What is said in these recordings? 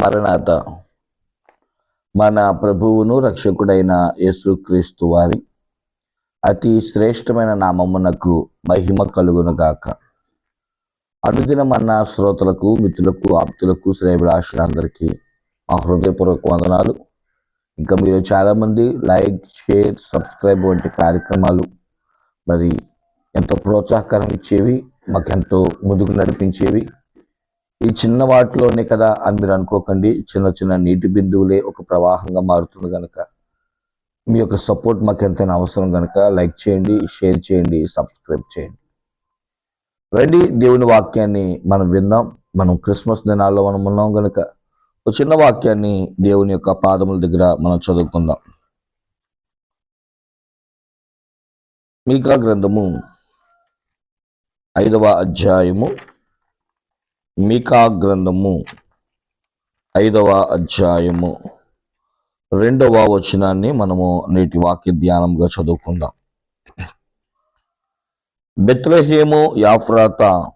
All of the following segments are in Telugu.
మరణాత. మన ప్రభువును రక్షకుడైన యేసుక్రీస్తు వారి అతి శ్రేష్టమైన నామమునకు మహిమ కలుగునుగాక అనుదిన మన శ్రోతలకు మిత్రులకు ఆప్తులకు శ్రేభిలాషులందరికీ మా హృదయపూర్వక వందనాలు. ఇంకా మీరు చాలామంది లైక్ షేర్ సబ్స్క్రైబ్ వంటి కార్యక్రమాలు మరి ఎంతో ప్రోత్సాహకరం ఇచ్చేవి మాకెంతో ముందుకు నడిపించేవి. ఈ చిన్న వాటిలోనే కదా అని మీరు అనుకోకండి. చిన్న చిన్న నీటి బిందువులే ఒక ప్రవాహంగా మారుతుంది కనుక మీ యొక్క సపోర్ట్ మాకు ఎంతైనా అవసరం కనుక లైక్ చేయండి షేర్ చేయండి సబ్స్క్రైబ్ చేయండి. రండి దేవుని వాక్యాన్ని మనం విందాం. మనం క్రిస్మస్ దినాల్లో మనం ఉన్నాం కనుక ఒక చిన్న వాక్యాన్ని దేవుని యొక్క పాదముల దగ్గర మనం చదువుకుందాం. మీకా గ్రంథము ఐదవ అధ్యాయము మీకా గ్రంథము ఐదవ అధ్యాయము రెండవ వచనాన్ని మనము నేటి వాక్య ధ్యానంగా చదువుకుందాం. బెత్లహేము యాఫ్రాత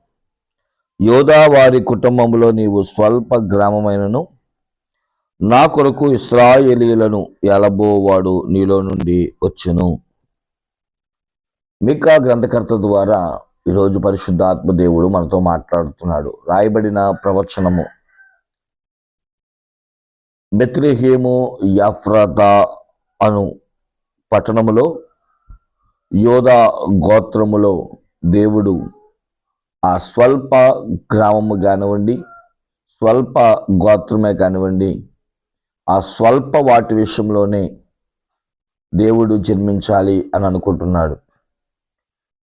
యోధా వారి కుటుంబంలో నీవు స్వల్ప గ్రామమైనను నా కొరకు ఇస్రాయేలీలను ఎలబోవాడు నీలో నుండి వచ్చును. మికా గ్రంథకర్త ద్వారా ఈరోజు పరిశుద్ధాత్మ దేవుడు మనతో మాట్లాడుతున్నాడు. రాయబడిన ప్రవచనము బెత్లెహేము యాఫ్రాత అను పట్టణములో యోధా గోత్రములో దేవుడు ఆ స్వల్ప గ్రామము కానివ్వండి స్వల్ప గోత్రమే కానివ్వండి ఆ స్వల్ప వాటి విషయంలోనే దేవుడు జన్మించాలి అని అనుకుంటున్నాడు.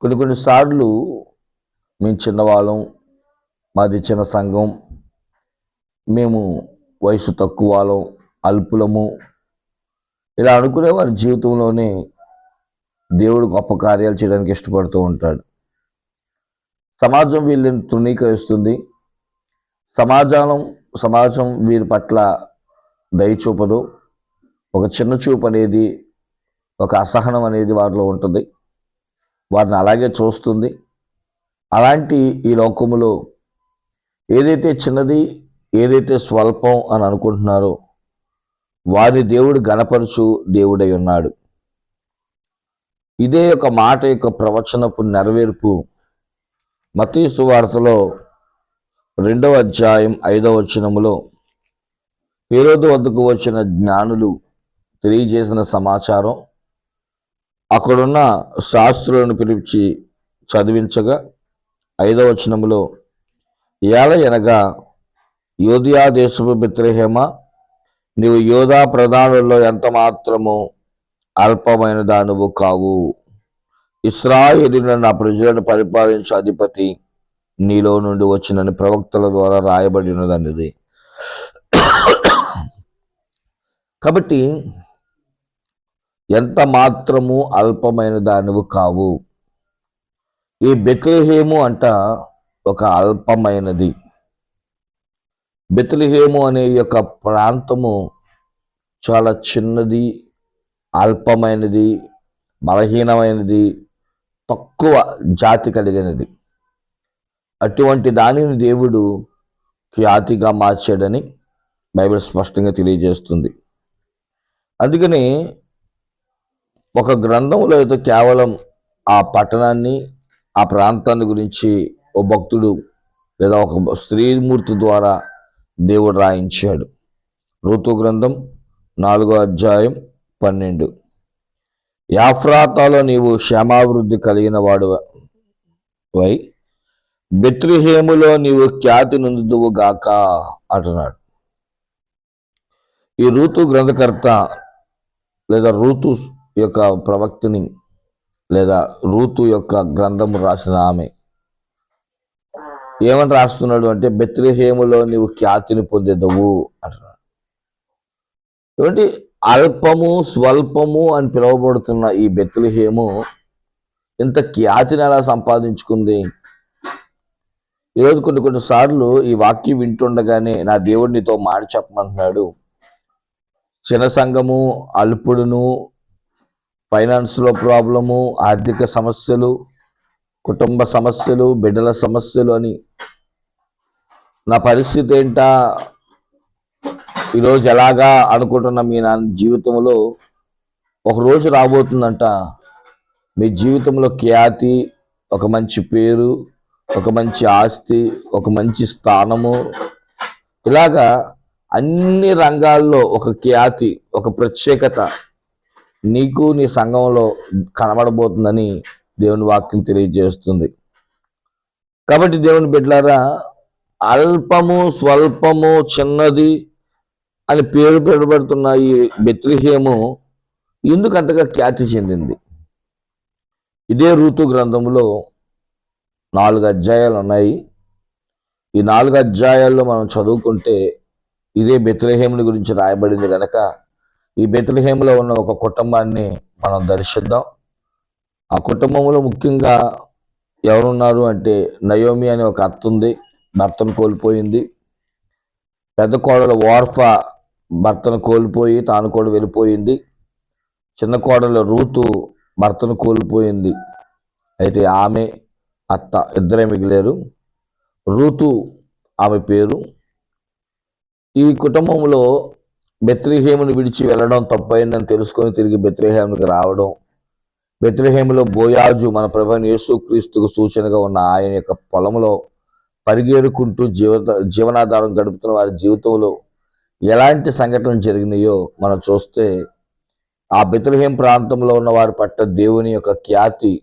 కొన్ని కొన్నిసార్లు మేము చిన్నవాళ్ళం మాది చిన్న సంఘం. మేము వయసు తక్కువ వాళ్ళం అల్పులము. ఇలా అనుకునే వారి జీవితంలోనే దేవుడు గొప్ప కార్యాలు చేయడానికి ఇష్టపడుతూ ఉంటాడు. సమాజం వీళ్ళని తృణీకరిస్తుంది. సమాజం సమాజం వీరి పట్ల దయ చూపదు. ఒక చిన్న చూపు అనేది ఒక అసహనం అనేది వారిలో ఉంటుంది. వారిని అలాగే చూస్తుంది. అలాంటి ఈ లోకములో ఏదైతే చిన్నది ఏదైతే స్వల్పం అని అనుకుంటున్నారో వారి దేవుడు గణపరుచు దేవుడై ఉన్నాడు. ఇదే ఒక మాట యొక్క ప్రవచనపు నెరవేర్పు మతీసు వార్తలో రెండవ అధ్యాయం ఐదవ వచనములో హీరోదు వద్దకు వచ్చిన జ్ఞానులు తెలియజేసిన సమాచారం అక్కడున్న శాస్త్రులను పిలిచి చదివించగా ఐదవ వచనములో ఏల ఎనగా యోధియా దేశపు మిత్రహేమ నీవు యోధా ప్రధానుల్లో ఎంత మాత్రము అల్పమైన దానువు కావు. ఇస్రాయేలీలను నా ప్రజలను పరిపాలించే అధిపతి నీలో నుండి వచ్చినని ప్రవక్తల ద్వారా రాయబడి ఉన్నదన్నది కాబట్టి ఎంత మాత్రము అల్పమైన దానివు కావు. ఈ బెత్లహేము అంట ఒక అల్పమైనది. బెత్లహేము అనే యొక్క ప్రాంతము చాలా చిన్నది అల్పమైనది బలహీనమైనది తక్కువ జాతి కలిగినది. అటువంటి దానిని దేవుడు ఖ్యాతిగా మార్చాడని బైబిల్ స్పష్టంగా తెలియజేస్తుంది. అందుకని ఒక గ్రంథంలో అయితే కేవలం ఆ పట్టణాన్ని ఆ ప్రాంతాన్ని గురించి ఓ భక్తుడు లేదా ఒక స్త్రీమూర్తి ద్వారా దేవుడు రాయించాడు. ఋతు గ్రంథం నాలుగో అధ్యాయం పన్నెండు. యాఫ్రాతాలో నీవు క్షేమాభివృద్ధి కలిగిన వాడు వై? బెత్రిహేములో నీవు ఖ్యాతి నొందుదువు గాక అంటున్నాడు. ఈ ఋతు గ్రంథకర్త లేదా ఋతు యొక్క ప్రవక్తిని లేదా రూతు యొక్క గ్రంథము రాసిన ఆమె. ఏమని రాస్తున్నాడు అంటే బెత్రిహేములో నీవు ఖ్యాతిని పొందేదవు అంటున్నాడు. ఏమంటే అల్పము స్వల్పము అని పిలువబడుతున్న ఈ బెత్లిహేము ఇంత ఖ్యాతిని ఎలా సంపాదించుకుంది? ఈరోజు కొన్ని కొన్ని సార్లు ఈ వాక్యం వింటుండగానే నా దేవుడు నీతో మాట చెప్పమంటున్నాడు. చిన్న సంఘము అల్పుడును ఫైనాన్స్లో ప్రాబ్లము ఆర్థిక సమస్యలు కుటుంబ సమస్యలు బిడ్డల సమస్యలు అని. నా పరిస్థితి ఏంటా? ఈరోజు ఎలాగా అనుకుంటున్న మీ నా జీవితంలో? ఒక రోజు రాబోతుందంట. మీ జీవితంలో ఖ్యాతి ఒక మంచి పేరు ఒక మంచి ఆస్తి ఒక మంచి స్థానము. ఇలాగా అన్ని రంగాల్లో ఒక ఖ్యాతి ఒక ప్రత్యేకత. నీకు నీ సంఘంలో కనబడబోతుందని దేవుని వాక్యం తెలియజేస్తుంది. కాబట్టి దేవుని బిడ్డలారా అల్పము స్వల్పము చిన్నది అని పేరు పెడబడుతున్న ఈ బెత్రిహేము ఎందుకు అంతగా ఖ్యాతి చెందింది? ఇదే ఋతు గ్రంథంలో నాలుగు అధ్యాయాలు ఉన్నాయి. ఈ నాలుగు అధ్యాయాల్లో మనం చదువుకుంటే ఇదే బెత్రహేముని గురించి రాయబడింది కనుక ఈ బెత్లహేములో ఉన్న ఒక కుటుంబాన్ని మనం దర్శిద్దాం. ఆ కుటుంబంలో ముఖ్యంగా ఎవరున్నారు అంటే నయోమి అనే ఒక అత్త ఉంది భర్తను కోల్పోయింది. పెద్ద కోడలు వార్ఫా భర్తను కోల్పోయి తాను కూడా వెళ్ళిపోయింది. చిన్న కోడలు రూతు భర్తను కోల్పోయింది. అయితే ఆమె అత్త ఇద్దరే మిగిలేరు. రూతు ఆమె పేరు. ఈ కుటుంబంలో బెత్రిహేమును విడిచి వెళ్ళడం తప్పైందని తెలుసుకొని తిరిగి బెత్రిహేమునికి రావడం బెత్రిహేములో బోయాజు మన ప్రభు యేసుక్రీస్తుకు సూచనగా ఉన్న ఆయన యొక్క పొలంలో పరిగేరుకుంటూ జీవిత జీవనాధారం గడుపుతున్న వారి జీవితంలో ఎలాంటి సంఘటనలు జరిగినాయో మనం చూస్తే ఆ బెత్లహేం ప్రాంతంలో ఉన్న వారి పట్ల దేవుని యొక్క ఖ్యాతి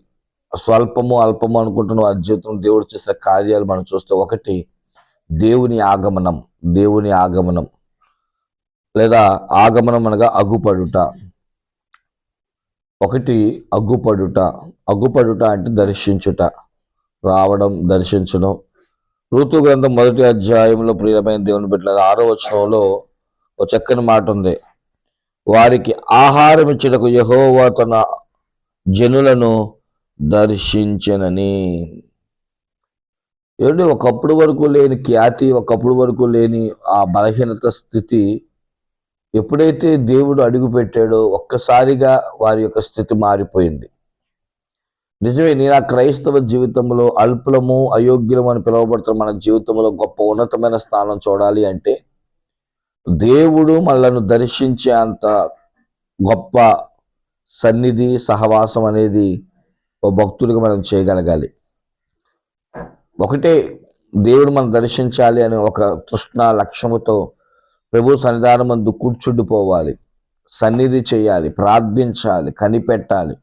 స్వల్పము అల్పము అనుకుంటున్న వారి జీవితం దేవుడు చేసిన కార్యాలు మనం చూస్తే ఒకటి దేవుని ఆగమనం దేవుని ఆగమనం. లేదా ఆగమనం అనగా అగ్గుపడుట ఒకటి అగ్గుపడుట అగ్గుపడుట అంటే దర్శించుట. రావడం దర్శించడం. ఋతు గ్రంథం మొదటి అధ్యాయంలో ప్రియమైన దేవుని బిడ్డల ఆరో వచనంలో ఒక చక్కని మాట ఉంది. వారికి ఆహారం ఇచ్చుటకు యహోవా తన జనులను దర్శించనని. ఏంటి ఒకప్పుడు వరకు లేని ఖ్యాతి ఒకప్పుడు వరకు లేని ఆ బలహీనత స్థితి ఎప్పుడైతే దేవుడు అడుగు పెట్టాడో ఒక్కసారిగా వారి యొక్క స్థితి మారిపోయింది. నిజమే నేను ఆ క్రైస్తవ జీవితంలో అల్పులము అయోగ్యము అని పిలువబడుతున్న మన జీవితంలో గొప్ప ఉన్నతమైన స్థానం చూడాలి అంటే దేవుడు మనలను దర్శించే అంత గొప్ప సన్నిధి సహవాసం అనేది ఓ భక్తుడిగా మనం చేయగలగాలి. ఒకటే దేవుడు మనం దర్శించాలి అనే ఒక తృష్ణ లక్ష్యముతో ప్రభు సన్నిధానం అందు కూర్చుండిపోవాలి. సన్నిధి చేయాలి ప్రార్థించాలి కనిపెట్టాలి.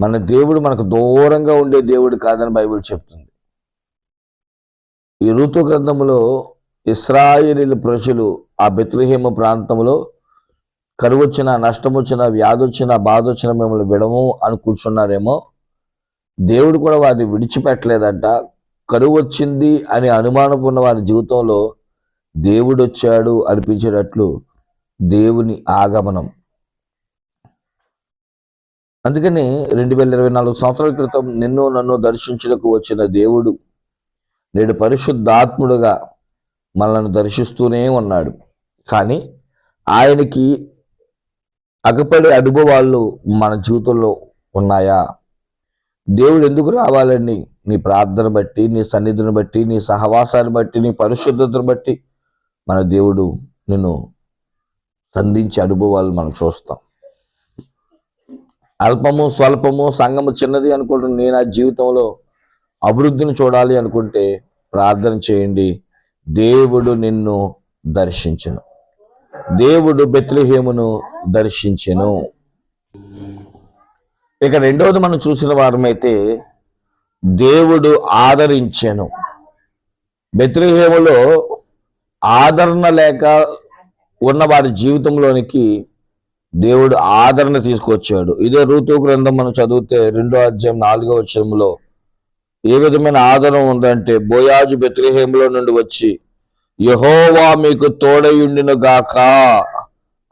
మన దేవుడు మనకు దూరంగా ఉండే దేవుడు కాదని బైబిల్ చెప్తుంది. ఈ ఋతు గ్రంథంలో ఇస్రాయేలీల ప్రజలు ఆ బెత్లహేమ ప్రాంతంలో కరువు వచ్చిన నష్టం వచ్చిన వ్యాధి వచ్చిన బాధ వచ్చిన మిమ్మల్ని విడము అని కూర్చున్నారేమో దేవుడు కూడా వారిని విడిచిపెట్టలేదంట. కరువు వచ్చింది అని అనుమానపు ఉన్న వారి జీవితంలో దేవుడు వచ్చాడు అనిపించేటట్లు దేవుని ఆగమనం. అందుకని రెండు వేల ఇరవై నాలుగు సంవత్సరాల క్రితం నిన్ను నన్ను దర్శించుటకు వచ్చిన దేవుడు నేడు పరిశుద్ధాత్ముడుగా మనల్ని దర్శిస్తూనే ఉన్నాడు. కానీ ఆయనకి అగపడే అనుభవాలు మన జీవితంలో ఉన్నాయా? దేవుడు ఎందుకు రావాలని నీ ప్రార్థన బట్టి నీ సన్నిధిని బట్టి నీ సహవాసాన్ని బట్టి నీ పరిశుద్ధతను బట్టి మన దేవుడు నిన్ను సంధించే అనుభవాలు మనం చూస్తాం. అల్పము స్వల్పము సంఘము చిన్నది అనుకుంటున్న నేను ఆ జీవితంలో అభివృద్ధిని చూడాలి అనుకుంటే ప్రార్థన చేయండి. దేవుడు నిన్ను దర్శించను. దేవుడు బెత్లహేమును దర్శించెను. ఇక రెండవది మనం చూసిన వారమైతే దేవుడు ఆదరించెను. బెత్లహేములో ఆదరణ లేక ఉన్న వారి జీవితంలోనికి దేవుడు ఆదరణ తీసుకొచ్చాడు. ఇదే ఋతు గ్రంథం మనం చదివితే రెండో అధ్యాయం నాలుగో వచ్చంలో ఏ విధమైన ఆదరణ ఉందంటే బోయాజు బెత్రిహేములో నుండి వచ్చి యహోవా మీకు తోడయుండిన గాక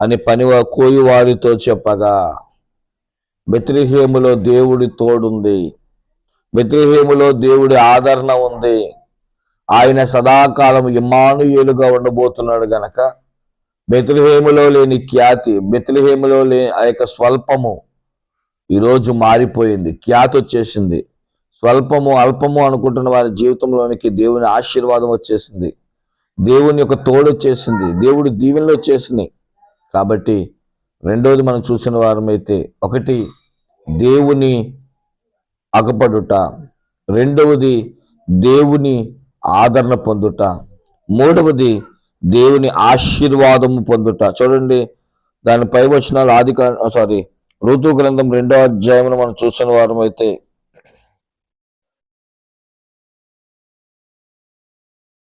అని పని కోయి వారితో చెప్పగా బెత్రిహేములో దేవుడి తోడుంది. బెత్రిహేములో దేవుడి ఆదరణ ఉంది. ఆయన సదాకాలం ఇమానుయేలుగా ఉండబోతున్నాడు గనక. బెతులహేములో లేని ఖ్యాతి బెతులహేములో లేని ఆ యొక్క స్వల్పము ఈరోజు మారిపోయింది ఖ్యాతి వచ్చేసింది. స్వల్పము అల్పము అనుకుంటున్న వారి జీవితంలోనికి దేవుని ఆశీర్వాదం వచ్చేసింది. దేవుని యొక్క తోడు వచ్చేసింది దేవుడి దీవెనలు వచ్చేసినాయి కాబట్టి రెండవది మనం చూసిన వారమైతే ఒకటి దేవుని అగపడుట. రెండవది దేవుని ఆదరణ పొందుట. మూడవది దేవుని ఆశీర్వాదము పొందుట. చూడండి దాని పై వచనాలు ఆది సారీ ఋతు గ్రంథం రెండో అధ్యాయంలో మనం చూసిన వారం అయితే.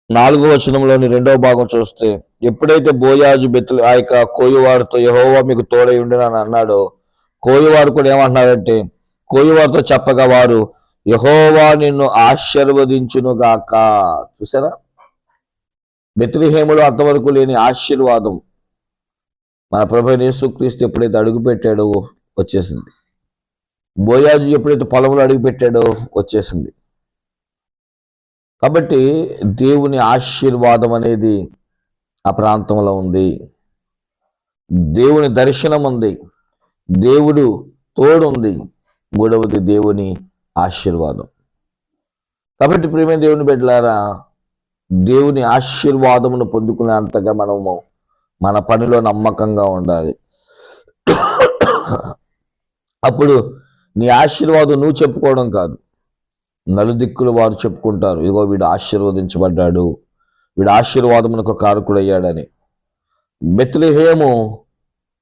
నాలుగో వచనంలోని రెండవ భాగం చూస్తే ఎప్పుడైతే బోయాజు బెత్తులు ఆ యొక్క కోయవారితో యహోవా మీకు తోడై ఉండి అని అన్నాడో కోయవారు కూడా ఏమంటున్నారంటే కోయివారితో చెప్పగా వారు యహోవా నిన్ను ఆశీర్వదించునుగాక. చూసారా బెత్రిహేములు అంతవరకు లేని ఆశీర్వాదం మన ప్రభు యేసుక్రీస్తు ఎప్పుడైతే అడుగుపెట్టాడో వచ్చేసింది. బోయాజు ఎప్పుడైతే పొలంలో అడుగుపెట్టాడో వచ్చేసింది. కాబట్టి దేవుని ఆశీర్వాదం అనేది ఆ ప్రాంతంలో ఉంది. దేవుని దర్శనం ఉంది. దేవుడు తోడుంది. మూడవది దేవుని ఆశీర్వాదం. కాబట్టి ప్రేమ దేవుని బిడ్డలారా దేవుని ఆశీర్వాదమును పొందుకునే అంతగా మనము మన పనిలో నమ్మకంగా ఉండాలి. అప్పుడు నీ ఆశీర్వాదం నువ్వు చెప్పుకోవడం కాదు. నలుదిక్కులు వారు చెప్పుకుంటారు ఇగో వీడు ఆశీర్వదించబడ్డాడు వీడు ఆశీర్వాదమునకు కారకుడయ్యాడని. బెత్లిహేము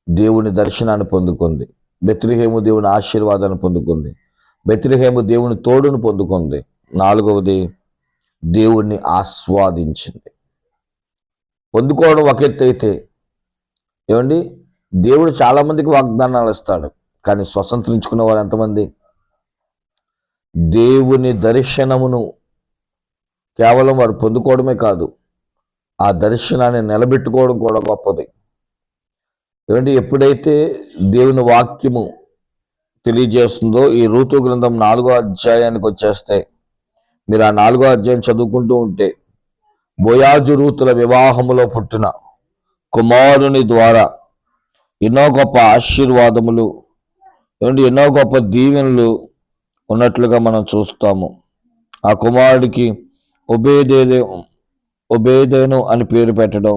దేవుని దర్శనాన్ని పొందుకుంది. బెత్లిహేము దేవుని ఆశీర్వాదాన్ని పొందుకుంది. బెత్రిహేము దేవుని తోడును పొందుకుంది. నాలుగవది దేవుణ్ణి ఆస్వాదించింది. పొందుకోవడం ఒక ఎత్తు అయితే ఏమండి? దేవుడు చాలామందికి వాగ్దానాలు ఇస్తాడు కానీ స్వతంత్రించుకున్న వారు ఎంతమంది? దేవుని దర్శనమును కేవలం వారు పొందుకోవడమే కాదు ఆ దర్శనాన్ని నిలబెట్టుకోవడం కూడా గొప్పది. ఏమంటే ఎప్పుడైతే దేవుని వాక్యము తెలియజేస్తుందో ఈ ఋతు గ్రంథం నాలుగో అధ్యాయానికి వచ్చేస్తే మీరు ఆ నాలుగో అధ్యాయం చదువుకుంటూ ఉంటే బోయాజు రూతుల వివాహములో పుట్టిన కుమారుని ద్వారా ఎన్నో గొప్ప ఆశీర్వాదములు ఏమంటే ఎన్నో గొప్ప దీవెనలు ఉన్నట్లుగా మనం చూస్తాము. ఆ కుమారుడికి ఉబేదేదే ఉబేదేను అని పేరు పెట్టడం.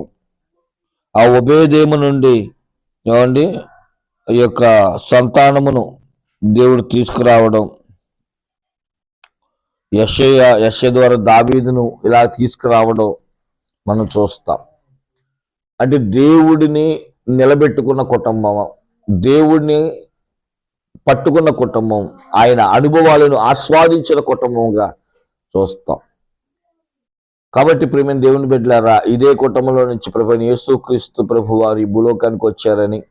ఆ ఉబేదేము నుండి ఏమండి ఈ యొక్క సంతానమును దేవుడు తీసుకురావడం. యశయ యశ ద్వారా దావీదును ఇలా తీసుకురావడం మనం చూస్తాం. అంటే దేవుడిని నిలబెట్టుకున్న కుటుంబం దేవుడిని పట్టుకున్న కుటుంబం ఆయన అనుభవాలను ఆస్వాదించిన కుటుంబంగా చూస్తాం. కాబట్టి ప్రేమ దేవుని బిడ్డలారా ఇదే కుటుంబంలో నుంచి ప్రభు యేసుక్రీస్తు ప్రభు వారి భూలోకానికి వచ్చారని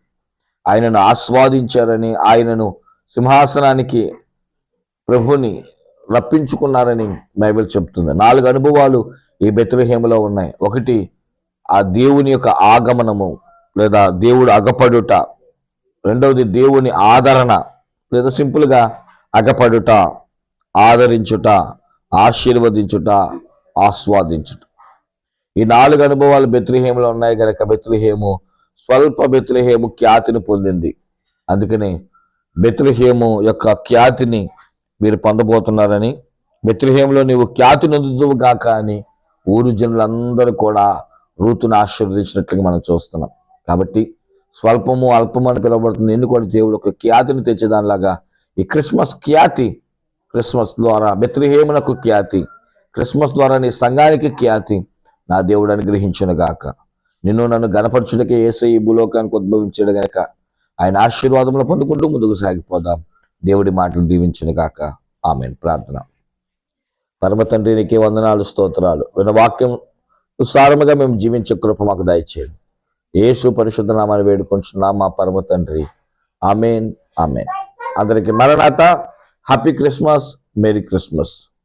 ఆయనను ఆస్వాదించారని ఆయనను సింహాసనానికి ప్రభుని రప్పించుకున్నారని బైబిల్ చెప్తుంది. నాలుగు అనుభవాలు ఈ బెత్రహేములో ఉన్నాయి. ఒకటి ఆ దేవుని యొక్క ఆగమనము లేదా దేవుడు అగపడుట. రెండవది దేవుని ఆదరణ లేదా సింపుల్గా అగపడుట ఆదరించుట ఆశీర్వదించుట ఆస్వాదించుట. ఈ నాలుగు అనుభవాలు బెత్రిహేములో ఉన్నాయి కనుక బెత్రిహేము స్వల్ప బెత్రిహేము ఖ్యాతిని పొందింది. అందుకని బెత్లహేము యొక్క ఖ్యాతిని మీరు పొందబోతున్నారని బెత్లహేములో నీవు ఖ్యాతి నొందుదువు కాక అని ఊరు జనులందరూ కూడా రూతును ఆశీర్వదించినట్లుగా మనం చూస్తున్నాం. కాబట్టి స్వల్పము అల్పమని అని పిలువబడుతుంది. ఎందుకంటే దేవుడు ఒక ఖ్యాతిని తెచ్చేదానిలాగా ఈ క్రిస్మస్ ఖ్యాతి క్రిస్మస్ ద్వారా బెత్రిహేమునకు ఖ్యాతి క్రిస్మస్ ద్వారా నీ సంఘానికి ఖ్యాతి నా దేవుడు అనుగ్రహించిన గాక. నిన్ను నన్ను గణపరచుడికే ఏసై ఈ భూలోకానికి ఉద్భవించాడు గనక ఆయన ఆశీర్వాదములు పొందుకుంటూ ముందుకు సాగిపోదాం. దేవుడి మాటలు దీవించిన గాక. ఆమె ప్రార్థన. పరమ తండ్రి నీకే వందనాలు స్తోత్రాలు. విన వాక్యం సారముగా మేము జీవించే కృప మాకు దయచేయండి. యేసు పరిశుద్ధ నామాన్ని వేడుకుంటున్నాం మా పరమ తండ్రి ఆమెన్. ఆమెన్. అందరికి మరణాత. Happy Christmas. Merry Christmas.